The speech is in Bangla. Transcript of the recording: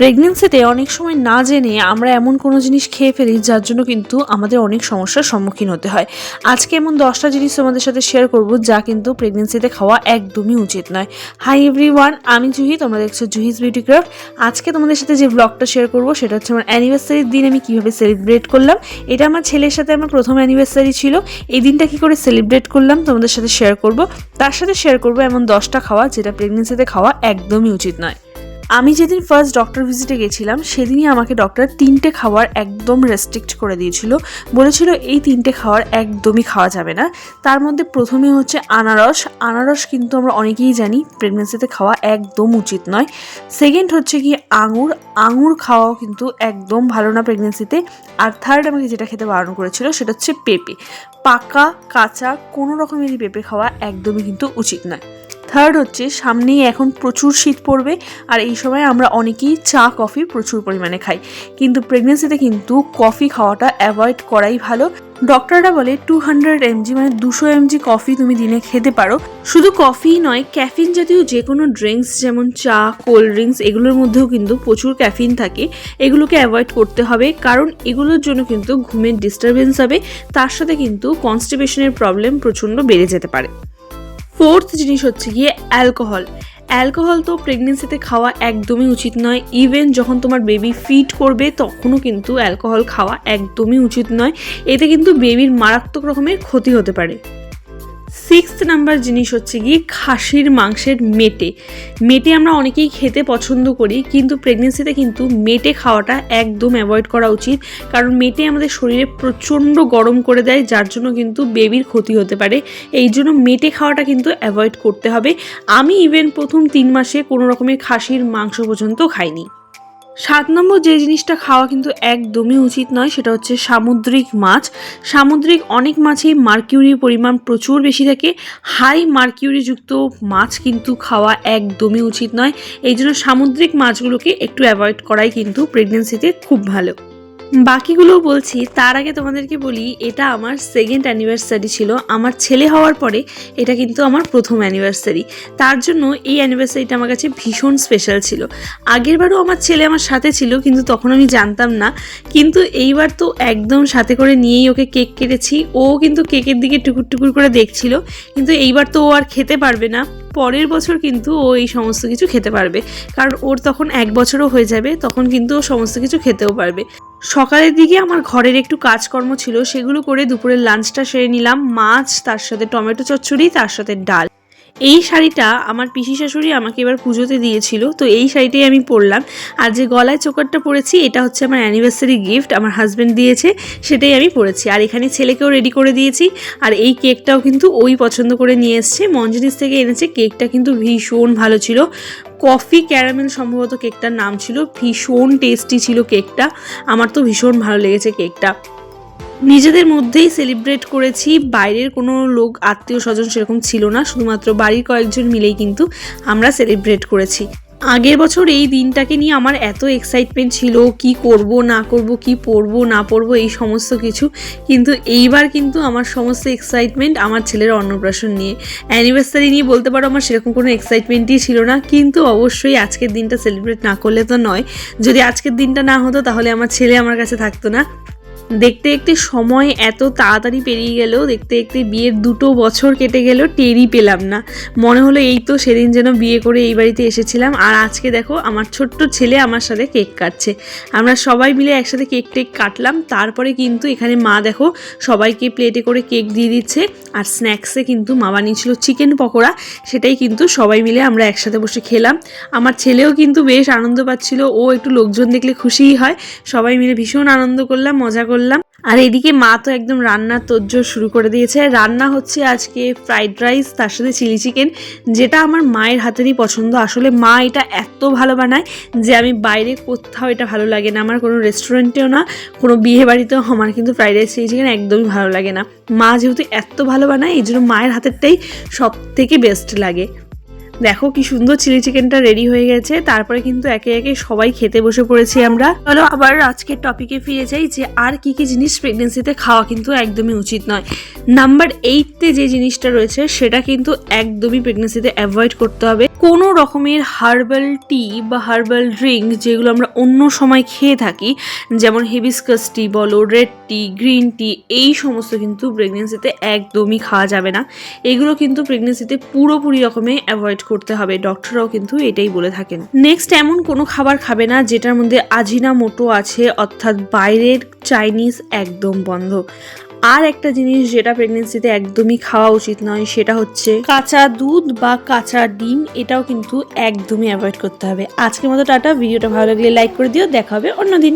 প্রেগনেন্সিতে অনেক সময় না জেনে আমরা এমন কোনো জিনিস খেয়ে ফেলি যার জন্য কিন্তু আমাদের অনেক সমস্যার সম্মুখীন হতে হয়। আজকে এমন দশটা জিনিস তোমাদের সাথে শেয়ার করব যা কিন্তু প্রেগনেন্সিতে খাওয়া একদমই উচিত নয়। হাই এভরিওয়ান আমি জুহি, তোমরা দেখছ জুহিস বিউটি ক্রাফট আজকে তোমাদের সাথে যে ব্লগটা শেয়ার করব সেটা হচ্ছে আমার অ্যানিভার্সারির দিন, আমি কীভাবে সেলিব্রেট করলাম। এটা আমার ছেলের সাথে আমার প্রথম অ্যানিভার্সারি ছিল। এই দিনটা কী করে সেলিব্রেট করলাম তোমাদের সাথে শেয়ার করব। তার সাথে শেয়ার করব এমন দশটা খাওয়া যেটা প্রেগনেন্সিতে খাওয়া একদমই উচিত নয়। আমি যেদিন ফার্স্ট ডক্টর ভিজিটে গেছিলাম, সেদিনই আমাকে ডক্টর তিনটে খাওয়ার একদম রেস্ট্রিক্ট করে দিয়েছিল। বলেছিল, এই তিনটে খাওয়ার একদমই খাওয়া যাবে না। তার মধ্যে প্রথমে হচ্ছে আনারস। আনারস কিন্তু আমরা অনেকেই জানি প্রেগনেন্সিতে খাওয়া একদম উচিত নয়। সেকেন্ড হচ্ছে কি আঙুর। আঙুর খাওয়াও কিন্তু একদম ভালো না প্রেগনেন্সিতে আর থার্ড আমাকে যেটা খেতে বারণ করেছিল, সেটা হচ্ছে পেঁপে। পাকা, কাঁচা, কোনো রকমেরই পেঁপে খাওয়া একদমই কিন্তু উচিত নয়। থার্ড হচ্ছে, সামনেই এখন প্রচুর শীত পড়বে আর এই সময় আমরা অনেকেই চা, কফি প্রচুর পরিমাণে খাই। কিন্তু প্রেগনেন্সিতে কিন্তু কফি খাওয়াটা অ্যাভয়েড করাই ভালো। ডক্টররা বলে টু হান্ড্রেড এমজি মানে দুশো এমজি কফি তুমি দিনে খেতে পারো। শুধু কফি নয় ক্যাফিন জাতীয় যে কোনো ড্রিঙ্কস যেমন চা কোল্ড ড্রিঙ্কস এগুলোর মধ্যেও কিন্তু প্রচুর ক্যাফিন থাকে। এগুলোকে অ্যাভয়েড করতে হবে, কারণ এগুলোর জন্য কিন্তু ঘুমের ডিস্টারবেন্স হবে, তার সাথে কিন্তু কনস্টিপেশনের প্রবলেম প্রচণ্ড বেড়ে যেতে পারে। ফোর্থ জিনিস হচ্ছে গিয়ে অ্যালকোহল। অ্যালকোহল তো প্রেগনেন্সিতে খাওয়া একদমই উচিত নয়। ইভেন যখন তোমার বেবি ফিট করবে, তখনও কিন্তু অ্যালকোহল খাওয়া একদমই উচিত নয়। এতে কিন্তু বেবির মারাত্মক রকমের ক্ষতি হতে পারে। সিক্সথ নাম্বার জিনিস হচ্ছে গিয়ে খাসির মাংসের মেটে। মেটে আমরা অনেকেই খেতে পছন্দ করি, কিন্তু প্রেগনেন্সিতে কিন্তু মেটে খাওয়াটা একদম অ্যাভয়েড করা উচিত। কারণ মেটে আমাদের শরীরে প্রচণ্ড গরম করে দেয়, যার জন্য কিন্তু বেবির ক্ষতি হতে পারে। এই জন্য মেটে খাওয়াটা কিন্তু অ্যাভয়েড করতে হবে। আমি ইভেন প্রথম তিন মাসে কোনো রকমের খাসির মাংস পর্যন্ত খাইনি। সাত নম্বর যে জিনিসটা খাওয়া কিন্তু একদমই উচিত নয়, সেটা হচ্ছে সামুদ্রিক মাছ। সামুদ্রিক অনেক মাছেই মার্কিউরির পরিমাণ প্রচুর বেশি থাকে। হাই মার্কিউরিযুক্ত মাছ কিন্তু খাওয়া একদমই উচিত নয়। এই জন্য সামুদ্রিক মাছগুলোকে একটু অ্যাভয়েড করাই কিন্তু প্রেগনেন্সিতে খুব ভালো। বাকিগুলো বলছি, তার আগে তোমাদেরকে বলি, এটা আমার সেকেন্ড অ্যানিভার্সারি ছিল। আমার ছেলে হওয়ার পরে এটা কিন্তু আমার প্রথম অ্যানিভার্সারি তার জন্য এই অ্যানিভার্সারিটা আমার কাছে ভীষণ স্পেশাল ছিল। আগেরবারও আমার ছেলে আমার সাথে ছিল, কিন্তু তখন আমি জানতাম না। কিন্তু এইবার তো একদম সাথে করে নিয়েই ওকে কেক কেটেছি। ও কিন্তু কেকের দিকে টুকুর টুকুর করে দেখছিল। কিন্তু এইবার তো ও আর খেতে পারবে না। পরের বছর কিন্তু ও এই সমস্ত কিছু খেতে পারবে। কারণ ওর তখন এক বছরও হয়ে যাবে, তখন কিন্তু ও সমস্ত কিছু খেতেও পারবে। সকালের দিকে আমার ঘরের একটু কাজকর্ম ছিল, সেগুলো করে দুপুরের লাঞ্চটা সেরে নিলাম, মাছ, তার সাথে টমেটো চচ্চড়ি, তার সাথে ডাল। এই শাড়িটা আমার পিসি শাশুড়ি আমাকে এবার পুজোতে দিয়েছিল, তো এই শাড়িটাই আমি পরলাম। আর যে গলায় চোকারটা পরেছি, এটা হচ্ছে আমার অ্যানিভার্সারি গিফট আমার হাজব্যান্ড দিয়েছে, সেটাই আমি পরেছি। আর এখানে ছেলেকেও রেডি করে দিয়েছি, আর এই কেকটাও কিন্তু ওই পছন্দ করে নিয়ে এসছে। মঞ্জিনিস থেকে এনেছে কেকটা কিন্তু ভীষণ ভালো ছিল। কফি ক্যারামেল সম্ভবত কেকটার নাম ছিল, ভীষণ টেস্টি ছিল কেকটা আমার তো ভীষণ ভালো লেগেছে কেকটা নিজেদের মধ্যেই সেলিব্রেট করেছি। বাইরের কোনো লোক, আত্মীয় স্বজন সেরকম ছিল না। শুধুমাত্র বাড়ির কয়েকজন মিলেই কিন্তু আমরা সেলিব্রেট করেছি। আগের বছর এই দিনটাকে নিয়ে আমার এত এক্সাইটমেন্ট ছিল, কি করব, না করব, কি পরব, না পরব, এই সমস্ত কিছু। কিন্তু এইবার কিন্তু আমার সমস্ত এক্সাইটমেন্ট আমার ছেলের অন্নপ্রাশন নিয়ে। অ্যানিভার্সারি নিয়ে বলতে পারো আমার সেরকম কোনো এক্সাইটমেন্টই ছিল না। কিন্তু অবশ্যই আজকের দিনটা সেলিব্রেট না করলে তো নয়। যদি আজকের দিনটা না হতো তাহলে আমার ছেলে আমার কাছে থাকতো না। দেখতে দেখতে সময় এত তাড়াতাড়ি পেরিয়ে গেল দেখতে দেখতে বিয়ের দুটো বছর কেটে গেল টেরই পেলাম না। মনে হলো এই তো সেদিন যেন বিয়ে করে এই বাড়িতে এসেছিলাম আর আজকে দেখো আমার ছোট্ট ছেলে আমার সাথে কেক কাটছে। আমরা সবাই মিলে একসাথে কেক টেক কাটলাম, তারপরে কিন্তু এখানে মা দেখো সবাইকে প্লেটে করে কেক দিয়ে দিচ্ছে আর স্ন্যাক্সে কিন্তু মা বানিয়েছিল চিকেন পকোড়া, সেটাই কিন্তু সবাই মিলে আমরা একসাথে বসে খেলাম। আমার ছেলেও কিন্তু বেশ আনন্দ পাচ্ছিল, ও একটু লোকজন দেখলে খুশিই হয়, সবাই মিলে ভীষণ আনন্দ করলাম, মজা করলাম আর এদিকে মা তো একদম রান্নার তোজ্জোর শুরু করে দিয়েছে। রান্না হচ্ছে আজকে ফ্রাইড রাইস তার সাথে চিলি চিকেন যেটা আমার মায়ের হাতেরই পছন্দ। আসলে মা এটা এত ভালো বানায় যে আমি বাইরে কোথাও এটা ভালো লাগে না। আমার কোনো রেস্টুরেন্টেও না, কোনো বিয়ে বাড়িতেও আমার কিন্তু ফ্রাইড রাইস চিলি চিকেন একদমই ভালো লাগে না। মা যেহেতু এত ভালো বানায়, এই জন্য মায়ের হাতেরটাই সব থেকে বেস্ট লাগে। দেখো কি সুন্দর চিলি চিকেনটা রেডি হয়ে গেছে। তারপরে কিন্তু একে একে সবাই খেতে বসে পড়েছি আমরা। চলো আবার আজকের টপিকে ফিরে যাই যে আর কি কি জিনিস প্রেগনেন্সিতে খাওয়া কিন্তু একদমই উচিত নয়। নাম্বার এইটতে যে জিনিসটা রয়েছে, সেটা কিন্তু একদমই প্রেগনেন্সিতে অ্যাভয়েড করতে হবে। কোনো রকমের হার্বাল টি বা হার্বাল ড্রিঙ্ক যেগুলো আমরা অন্য সময় খেয়ে থাকি, যেমন হেবিসকাস টি বলো রেড টি গ্রিন টি এই সমস্ত কিন্তু প্রেগনেন্সিতে একদমই খাওয়া যাবে না। এগুলো কিন্তু প্রেগনেন্সিতে পুরোপুরি রকমে অ্যাভয়েড করতে হবে ডক্টররাও কিন্তু এটাই বলে থাকেন। নেক্সট এমন কোনো খাবার খাবে না যেটার মধ্যে আজিনা মোটো আছে, অর্থাৎ বাইরের চাইনিজ একদম বন্ধ। আর একটা জিনিস যেটা প্রেগনেন্সিতে একদমই খাওয়া উচিত নয়, সেটা হচ্ছে কাঁচা দুধ বা কাঁচা ডিম, এটাও কিন্তু একদমই অ্যাভয়েড করতে হবে। আজকের মতো টাটা, ভিডিওটা ভালো লাগলে লাইক করে দিও, দেখা হবে অন্যদিন।